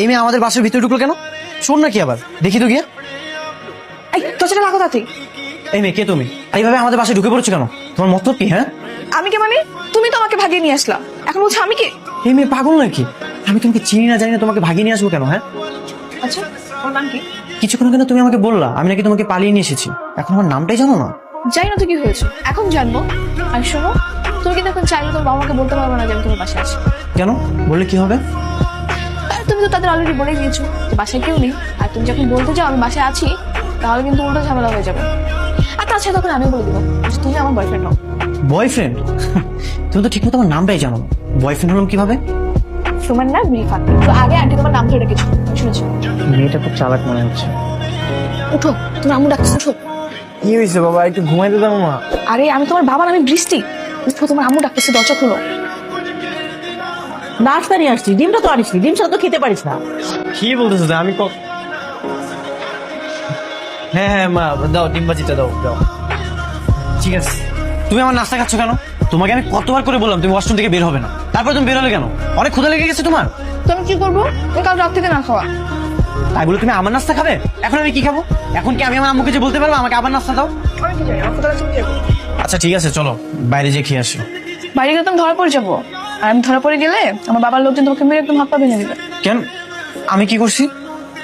এই মেয়ে আমাদের বাসার ভিতরে ঢুকলো কেন? শোন নাকি আবার। দেখি তো গিয়ে। এই তোর সেটা লাগো তাতে এই মেয়ে কে তুমি? এইভাবে আমাদের বাসায় ঢুকে পড়ছো কেন? তোমার মতলব কি হ্যাঁ? আমি কে মানে? তুমি তো আমাকে ভাগিয়ে নিয়ে আসলা। এখন বলছো আমি কে? এই মেয়ে পাগল নাকি? আমি তোমাকে চিনি না জানি না তোমাকে ভাগিয়ে নিয়ে আসব কেন হ্যাঁ? আচ্ছা তোমার নাম কি? কিছুক্ষণ কেন তুমি আমাকে বললা আমি নাকি তোমাকে পালিয়ে নিয়ে এসেছি। এখন আমার নামটাই জানো না? জানি না তো কি হয়েছে। এখন জানব। আর শোনো তুমি কিন্তু এখন চাইলে তোমার বাবা মাকে বলতে পারবে না যে আমি তোমার বাসায় আছি। কেন? বললে কি হবে? তুমি তো তাদের অলরেডি বলে দিয়েছ বাসায় কেউ নেই। আর তুমি যখন বলতে চাও আমি বাসায় আছি তাহলে কিন্তু উল্টো ঝামেলা হয়ে যাবে। আর তাছাড়া তখন আমি বলে দেবো তুমি আমার বয়ফ্রেন্ড হও বয়ফ্রেন্ড তুমি তো ঠিকমতো আমার নামটাই জানো। বয়ফ্রেন্ড হলাম কীভাবে? তোমার নাম রিফাত। তো আগে আন্টি তোমার নাম ধরে রেখেছো আমি মেয়েটা খুব চালাক মনে হচ্ছে। উঠো তুমি আম্মু ডাকছো উঠো। কি হয়েছে বাবা? একটু ঘুমাইতে দাও মা আরে আমি তোমার বাবার আমি বৃষ্টি। উঠো তোমার আম্মু ডাকতেছে দরজা খুলো। নাস্তা নিয়ে আসছি ডিমটা তো আনিসনি। ডিম ছাড়া তো খেতে পারিস না। কি বলতেছো আমি ক- হ্যাঁ হ্যাঁ মা দাও ডিম ভাজিটা দাও দাও। ঠিক আছে। তুমি আমার নাস্তা খাচ্ছ কেন? তোমাকে আমি কতবার করে বললাম তুমি ওয়াশরুম থেকে বের হবে না। তারপর তুমি বের হলে কেন? অনেক ক্ষুধা লেগে গেছে তোমার। তো আমি কি করব? তুমি কাল রাত থেকে না খাওয়া। তাই বলে তুমি আমার নাস্তা খাবে? এখন আমি কি খাব? এখন কি আমি আমার আম্মুকে যে বলতে পারব আমাকে আবার নাস্তা দাও? আচ্ছা ঠিক আছে চলো। বাইরে যে খেয়ে আসি। বাইরে গেলে তুমি ধরা পড়ে যাব। আর আমি ধরা পড়ে গেলে আমার বাবার লোকজন তোমাকে মেরে একদম হাত পা ভেঙে দিবে। কেন? আমি কি করছি?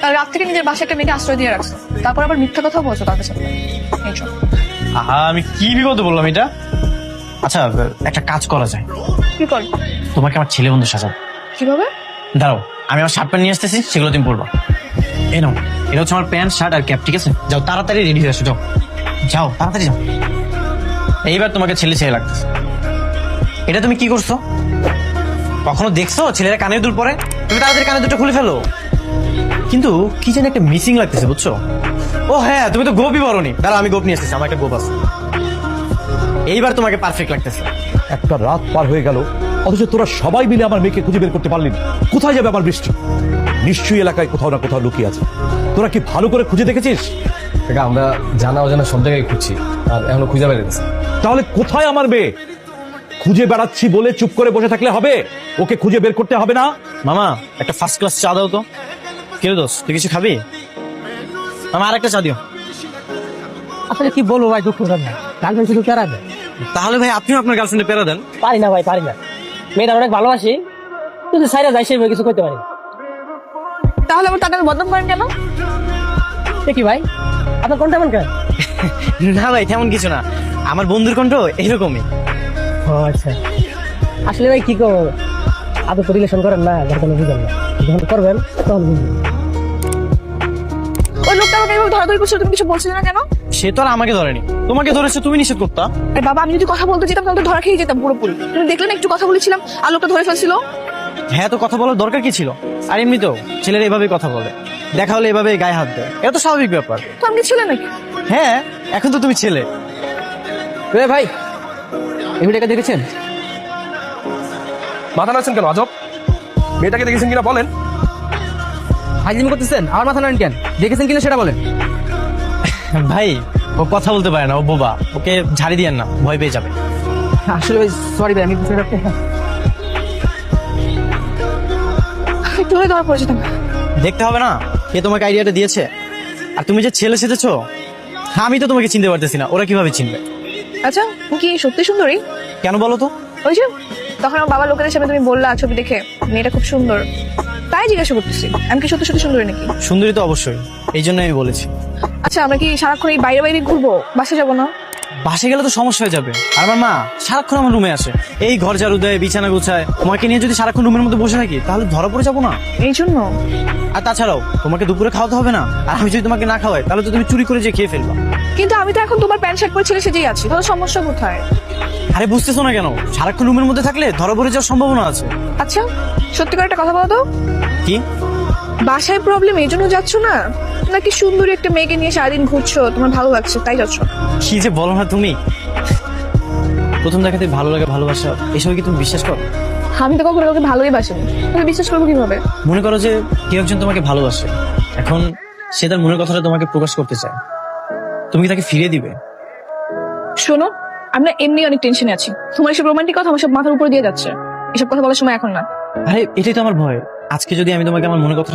আর রাত থেকে নিজের বাসায় একটা মেয়েকে আশ্রয় দিয়ে রাখছো। তারপর আবার মিথ্যা কথা বলছো তাদের সাথে এই আহা আমি কি বিপদে বললাম এটা? আচ্ছা একটা কাজ করা যায়। কি কর? তোমাকে আমার ছেলে বন্ধু সাজাবো। কীভাবে? দাঁড়াও আমি আমার শার্ট প্যান্ট নিয়ে আসতেছি সেগুলো তুমি পরবা। এই নাও এটা হচ্ছে আমার প্যান্ট শার্ট আর ক্যাপ ঠিক আছে? যাও তাড়াতাড়ি রেডি হয়ে আসো যাও। যাও তাড়াতাড়ি যাও। এইবার তোমাকে ছেলে ছেলে লাগতেছে। এটা তুমি কি করছ? কখনো দেখছ? ছেলেরা কানের দুল পরে? তুমি তাড়াতাড়ি কানের দুটো খুলে ফেলো। কিন্তু কি যেন একটা মিসিং লাগতেছে বুঝছ? ও হ্যাঁ তুমি তো গোপই বলনি। দাঁড়া আমি গোপ নিয়ে এসেছি আমার একটা গোপ আছে। এইবার তোমাকে পারফেক্ট লাগতেছে। একটা রাত পার হয়ে গেল অথচ তোরা সবাই মিলে আমার মেয়েকে খুঁজে বের করতে পারলি না। কোথায় যাবে আমার বৃষ্টি? নিশ্চয়ই এলাকায় কোথাও না কোথাও লুকিয়ে আছে। তোরা কি ভালো করে খুঁজে দেখেছিস? আমরা জানা অজানা সব জায়গায় খুঁজছি আর এখনও খুঁজে বেড়েছে তাহলে কোথায় আমার মেয়ে? খুঁজে বেড়াচ্ছি বলে চুপ করে বসে থাকলে হবে? ওকে খুঁজে বের করতে হবে না? মামা একটা ফার্স্ট ক্লাস চা দাও তো। কে দোষ? তুই কিছু খাবি? মামা আর একটা চা দিও। আসলে কি বলব ভাই দুঃখ না। কালকে শুধু কেরা দেয়। তাহলে ভাই আপনিও আপনার গার্লফ্রেন্ডে পেরা দেন। পারি না ভাই পারি না। মেয়েটা অনেক ভালোবাসি। কিন্তু সাইরা যাই সেই কিছু করতে পারি তাহলে আবার তাকে বদনাম করেন কেন? কি ভাই? আপনার কোনটা এমন কেন? না ভাই তেমন কিছু না। আমার বন্ধুর কণ্ঠ এরকমই। আচ্ছা। আসলে ভাই কি করব আদৌ তো রিলেশন করেন না বুঝেন না। যখন করবেন তখন বুঝবেন। ওই লোকটা আমাকে এইভাবে ধরাধরি করছিল তুমি কিছু বলছিলে না কেন? সে তো আর আমাকে ধরেনি। তোমাকে ধরেছে তুমি নিষেধ করতা। আর বাবা আমি যদি কথা বলতে যেতাম তাহলে তো ধরা খেয়ে যেতাম পুরোপুরি। তুমি দেখলে না একটু কথা বলেছিলাম আর লোকটা ধরে ফেলছিল? হ্যাঁ তো কথা বলার দরকার কি ছিল? আর এমনি তো ছেলেরা এভাবেই কথা বলে। দেখা হলে এভাবে গায়ে হাত দেয়। এটা তো স্বাভাবিক ব্যাপার। তো আমি ছিল নাকি? হ্যাঁ এখন তো তুমি ছেলে। এ ভাই মেয়েটাকে দেখেছেন? মাথা নাড়ছেন কেন আজব? মেয়েটাকে দেখেছেন কিনা বলেন। হাজিম করতেছেন? আমার মাথা নাড়েন কেন? দেখেছেন কিনা সেটা বলেন। ভাই ও কথা বলতে পারে না ও বোবা। ওকে ঝাড়ি দিয়েন না ভয় পেয়ে যাবে। আসলে ভাই সরি ভাই আমি বুঝতে পারছি ধরা দেখতে হবে না কে তোমাকে আইডিয়াটা দিয়েছে। আর তুমি যে ছেলে সেজেছো আমি তো তোমাকে চিনতে পারতেছি না ওরা কীভাবে চিনবে? আচ্ছা তুমি কি সত্যি সুন্দরী? কেন বলো তো? ওই যে তখন আমার বাবা লোকেদের সামনে তুমি বললা ছবি দেখে মেয়েটা খুব সুন্দর। তাই জিজ্ঞাসা করতেছি আমি কি সত্যি সত্যি সুন্দরী নাকি? সুন্দরী তো অবশ্যই এই জন্য আমি বলেছি। আচ্ছা আমরা কি সারাক্ষণ এই বাইরে বাইরে ঘুরবো বাসে যাব না? বাসে গেলে তো সমস্যা হয়ে যাবে। আর আমার মা সারাক্ষণ আমার রুমে আসে এই ঘর ঝাড়ু দেয় বিছানা গুছায়। তোমাকে নিয়ে যদি সারাক্ষণ রুমের মধ্যে বসে থাকি তাহলে ধরা পড়ে যাব না। এই জন্য? আর তাছাড়াও তোমাকে দুপুরে খাওয়াতে হবে না। আর আমি যদি তোমাকে না খাওয়াই তাহলে তো তুমি চুরি করে যে খেয়ে ফেলবা। কিন্তু আমি তো এখন তোমার প্যান্ট শার্ট পরে ছেলে সেজেই আছি। তাহলে সমস্যা কোথায়? আরে বুঝতেছো না কেন? সারাক্ষণ রুমের মধ্যে থাকলে ধরা পড়ে যাওয়ার সম্ভাবনা আছে। আচ্ছা সত্যি করে একটা কথা বলো তো। কি? বাসায় প্রবলেম এই জন্য যাচ্ছ না? নাকি সুন্দরী একটা মেয়েকে নিয়ে সারাদিন ঘুরছো তোমার ভালো লাগছে তাই যাচ্ছ। কি যে বলো না তুমি? প্রথম দেখাতে ভালো লাগে ভালোবাসা এসব কি তুমি বিশ্বাস করো? আমি তো কখনো কাউকে ভালোই বাসিনি। তুমি বিশ্বাস করব কীভাবে? মনে করো যে কেউ একজন তোমাকে ভালোবাসে। এখন সে তার মনের কথাটা তোমাকে প্রকাশ করতে চায়। তুমি কি তাকে ফিরিয়ে দিবে? শোনো আমরা এমনি অনেক টেনশনে আছি। তোমার এসব রোমান্টিক কথা আমার সব মাথার উপর দিয়ে যাচ্ছে। এসব কথা বলার সময় এখন না। আরে এটাই তো আমার ভয়। আজকে যদি আমি তোমাকে আমার মনের কথা